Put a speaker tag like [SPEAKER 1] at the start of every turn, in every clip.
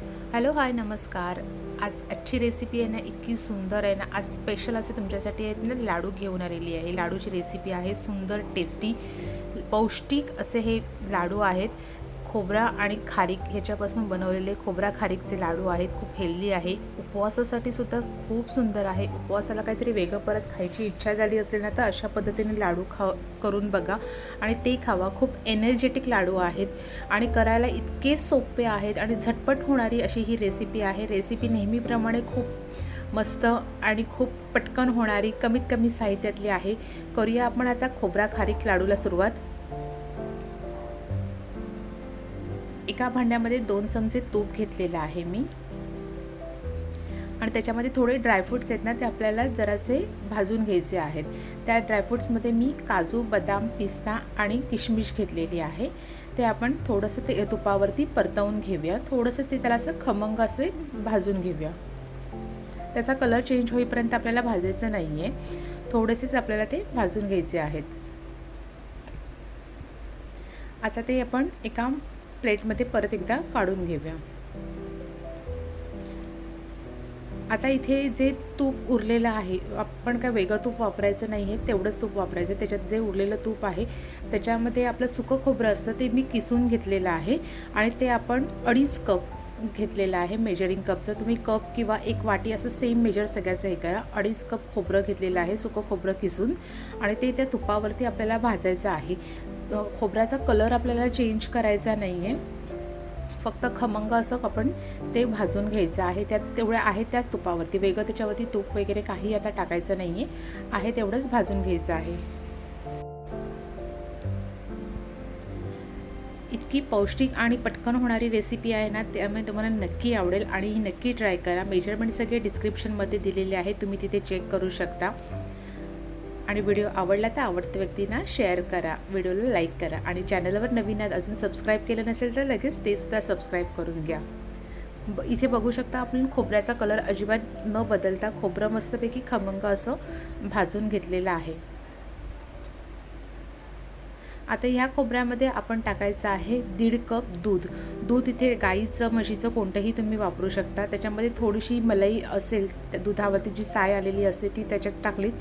[SPEAKER 1] Hello hi नमस्कार. आज आजची रेसिपी आहे ना इतकी सुंदर आहे ना आज स्पेशल असे तुमच्यासाठी आहेत ना लाडू घेऊन आलेली आहे. लाडूची रेसिपी आहे सुंदर टेस्टी पौष्टिक असे हे लाडू आहेत. खोबरा आणि खारीक ह्याच्यापासून बनवलेले खोबरा खारीकचे लाडू आहेत खूप हेल्दी आहे. उपवासासाठी सुद्धा खूप सुंदर आहे. उपवासाला काहीतरी वेगळं परत खायची इच्छा झाली असेल ना तर अशा पद्धतीने लाडू खा करून बघा. आणि ते खावा. खूप एनर्जेटिक लाडू आहेत. आणि करायला इतके सोपे आहेत आणि झटपट होणारी अशी ही रेसिपी आहे. रेसिपी नेहमीप्रमाणे खूप मस्त आणि खूप पटकन होणारी कमीत कमी साहित्यातली आहे. करूया आपण आता खोबरा खारीक लाडूला सुरुवात. एका भांड्यामध्ये दोन चमचे तूप घेतलेलं आहे मी. आणि त्याच्यामध्ये थोडे ड्रायफ्रूट्स आहेत ना ते आपल्याला जरासे भाजून घ्यायचे आहेत. त्या ड्रायफ्रूट्समध्ये मी काजू बदाम पिस्ता आणि किशमिश घेतलेली आहे. ते आपण थोडंसं ते तुपावरती परतवून घेऊया. थोडंसं ते त्याला असं खमंग असे भाजून घेऊया. त्याचा कलर चेंज होईपर्यंत आपल्याला भाजायचं नाही आहे थोडेसेच आपल्याला ते भाजून घ्यायचे आहेत. आता ते आपण एका प्लेटमध्ये परत एकदा काढून घेऊया. आता इथे जे तूप उरलेलं आहे आपण काय वेगळं तूप वापरायचं नाही आहे तेवढंच तूप वापरायचं. त्याच्यात जे उरलेलं तूप आहे त्याच्यामध्ये आपलं सुकं खोबरं असतं ते मी किसून घेतलेलं आहे. आणि ते आपण अडीच कप घेतलेलं आहे मेजरिंग कपचं तुम्ही कप किंवा एक वाटी असं सेम मेजर सगळ्याचं हे करा. अडीच कप खोबरं घेतलेलं आहे सुकं खोबरं किसून. आणि ते त्या तुपावरती आपल्याला भाजायचं आहे. खोबऱ्याचा कलर आपल्याला चेंज करायचा नाही आहे फक्त खमंग असं आपण ते भाजून घ्यायचं आहे. त्यात तेवढ्या आहे त्याच तुपावरती. वेगळं त्याच्यावरती तूप वगैरे काही आता टाकायचं नाही आहे आहे तेवढंच भाजून घ्यायचं आहे. इतकी पौष्टिक आणि पटकन होणारी रेसिपी आहे ना त्यामुळे तुम्हाला नक्की आवडेल आणि ही नक्की ट्राय करा. मेजरमेंट सगळे डिस्क्रिप्शनमध्ये दिलेले आहे. तुम्ही तिथे चेक करू शकता. आणि व्हिडिओ आवडला तर आवडत्या व्यक्तींना शेअर करा. व्हिडिओला लाईक करा. आणि चॅनलवर नवीन आहेत अजून सबस्क्राईब केलं नसेल तर लगेच ते सुद्धा सबस्क्राईब करून घ्या. ब इथे बघू शकता आपण खोबऱ्याचा कलर अजिबात न बदलता खोबरं मस्तपैकी खमंग असं भाजून घेतलेलं आहे. आता ह्या खोबऱ्यामध्ये आपण टाकायचं आहे दीड कप दूध. दूध इथे गाईचं म्हशीचं कोणतंही तुम्ही वापरू शकता. त्याच्यामध्ये थोडीशी मलाई असेल त्या दुधावरती जी साय आलेली असते ती त्याच्यात टाकलीत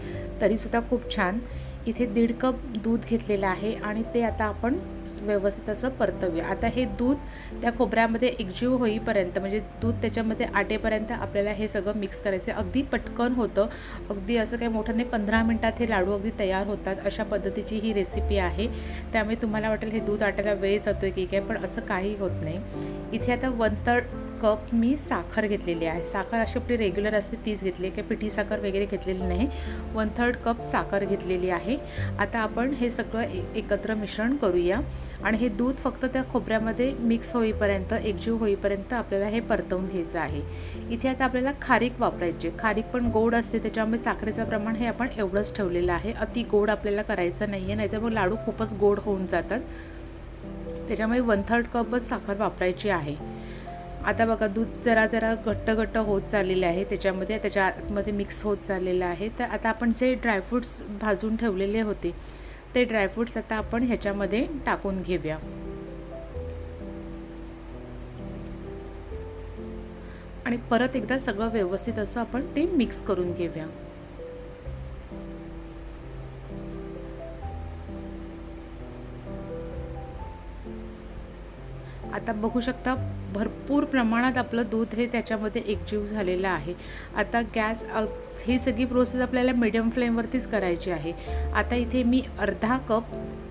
[SPEAKER 1] तरीसुद्धा खूप छान. इथे दीड कप दूध घेतलेलं आहे आणि ते आता आपण व्यवस्थित असं परतवूया. आता हे दूध त्या खोबऱ्यामध्ये एकजीव होईपर्यंत म्हणजे दूध त्याच्यामध्ये आटेपर्यंत आपल्याला हे सगळं मिक्स करायचं अगदी पटकन होतं. अगदी असं काही मोठं नाही पंधरा मिनटात हे लाडू अगदी तयार होतात. अशा पद्धतीची ही रेसिपी आहे. त्यामुळे तुम्हाला वाटेल हे दूध आटायला वेळ जातो आहे की काय पण असं काही होत नाही. इथे आता वन थर्ड कप मी साखर घेतलेली आहे. साखर अशी आपली रेग्युलर असते तीच घेतली आहे. पिठी साखर वगैरे घेतलेली नाही. वन थर्ड कप साखर घेतलेली आहे. आता आपण हे सगळं एकत्र मिश्रण करूया. आणि हे दूध फक्त त्या खोबऱ्यामध्ये मिक्स होईपर्यंत एकजीव होईपर्यंत आपल्याला हे परतवून घ्यायचं आहे. इथे आता आपल्याला खारीक वापरायची खारीक पण गोड असते. त्याच्यामुळे साखरेचं प्रमाण हे आपण एवढंच ठेवलेलं आहे. अति गोड आपल्याला करायचं नाही आहे नाहीतर मग लाडू खूपच गोड होऊन जातात. त्याच्यामुळे वन थर्ड कपच साखर वापरायची आहे. आता बघा दूध जरा जरा घट्ट घट्ट होत चाललेलं आहे. त्याच्यामध्ये त्याच्या आतमध्ये मिक्स होत चाललेलं आहे. तर आता आपण जे ड्रायफ्रूट्स भाजून ठेवलेले होते ते ड्रायफ्रूट्स आता आपण ह्याच्यामध्ये टाकून घेऊया. आणि परत एकदा सगळं व्यवस्थित असं आपण ते मिक्स करून घेऊया. आता बघू शकता भरपूर प्रमाणात आपलं दूध हे त्याच्यामध्ये एकजीव झालेलं आहे. आता गॅस ही सगळी प्रोसेस आपल्याला मिडियम फ्लेमवरतीच करायची आहे. आता इथे मी अर्धा कप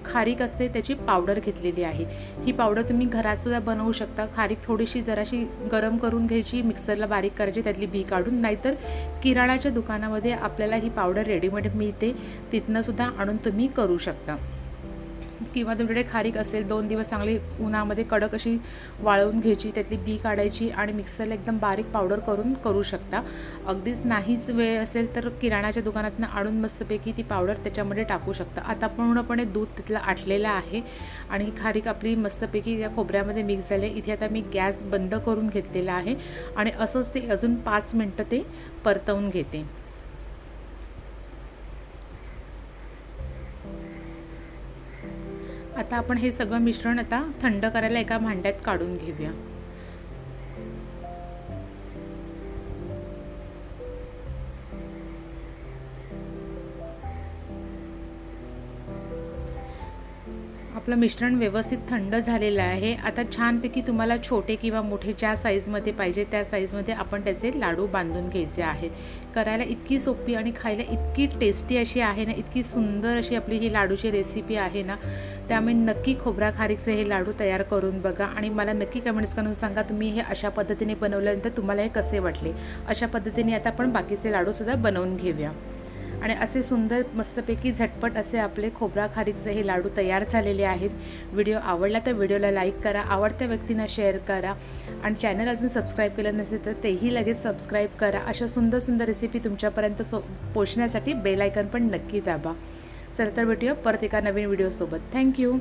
[SPEAKER 1] खारीक असते त्याची पावडर घेतलेली आहे. ही पावडर तुम्ही घरातसुद्धा बनवू शकता. खारीक थोडीशी जराशी गरम करून घ्यायची मिक्सरला बारीक करायची त्यातली बी काढून. नाहीतर किराणाच्या दुकानामध्ये आपल्याला ही पावडर रेडीमेड मिळते. तिथनंसुद्धा आणून तुम्ही करू शकता. किंवा तुमच्याकडे खारीक असेल दोन दिवस चांगली उन्हामध्ये कडक अशी वाळवून घ्यायची त्यातली बी काढायची आणि मिक्सरला एकदम बारीक पावडर करून करू शकता. अगदीच नाहीच वेळ असेल तर किराणाच्या दुकानातनं आणून मस्तपैकी ती पावडर त्याच्यामध्ये टाकू शकता. आता पूर्णपणे दूध तिथलं आटलेलं आहे आणि खारीक आपली मस्तपैकी या खोबऱ्यामध्ये मिक्स झाले. इथे आता मी गॅस बंद करून घेतलेला आहे आणि असंच ते अजून पाच मिनटं ते परतवून घेते. आता आपण हे सगळं मिश्रण आता थंड करायला एका भांड्यात काढून घेऊया. आपलं मिश्रण व्यवस्थित थंड झालेलं आहे. आता छानपैकी तुम्हाला छोटे किंवा मोठे ज्या साईजमध्ये पाहिजे त्या साईजमध्ये आपण त्याचे लाडू बांधून घ्यायचे आहेत. करायला इतकी सोपी आणि खायला इतकी टेस्टी अशी आहे ना इतकी सुंदर अशी आपली ही लाडूची रेसिपी आहे ना त्यामुळे नक्की खोबरा खारीकचे हे लाडू तयार करून बघा. आणि मला नक्की कमेंट्स करून सांगा तुम्ही हे अशा पद्धतीने बनवल्यानंतर तुम्हाला हे कसे वाटले? अशा पद्धतीने आता आपण बाकीचे लाडूसुद्धा बनवून घेऊया. आणि असे सुंदर मस्तपैकी झटपट असे आपले खोबरा खारीकचे हे लाडू तयार झालेले आहेत. व्हिडिओ आवडला तर व्हिडिओला लाईक करा आवडत्या व्यक्तींना शेअर करा आणि चॅनल अजून सबस्क्राईब केलं नसेल तर तेही लगेच सबस्क्राईब करा. अशा सुंदर सुंदर रेसिपी तुमच्यापर्यंत सो पोचण्यासाठी बेलायकन पण नक्की दाबा. चला तर भेटूया परत एका नवीन व्हिडिओसोबत थँक्यू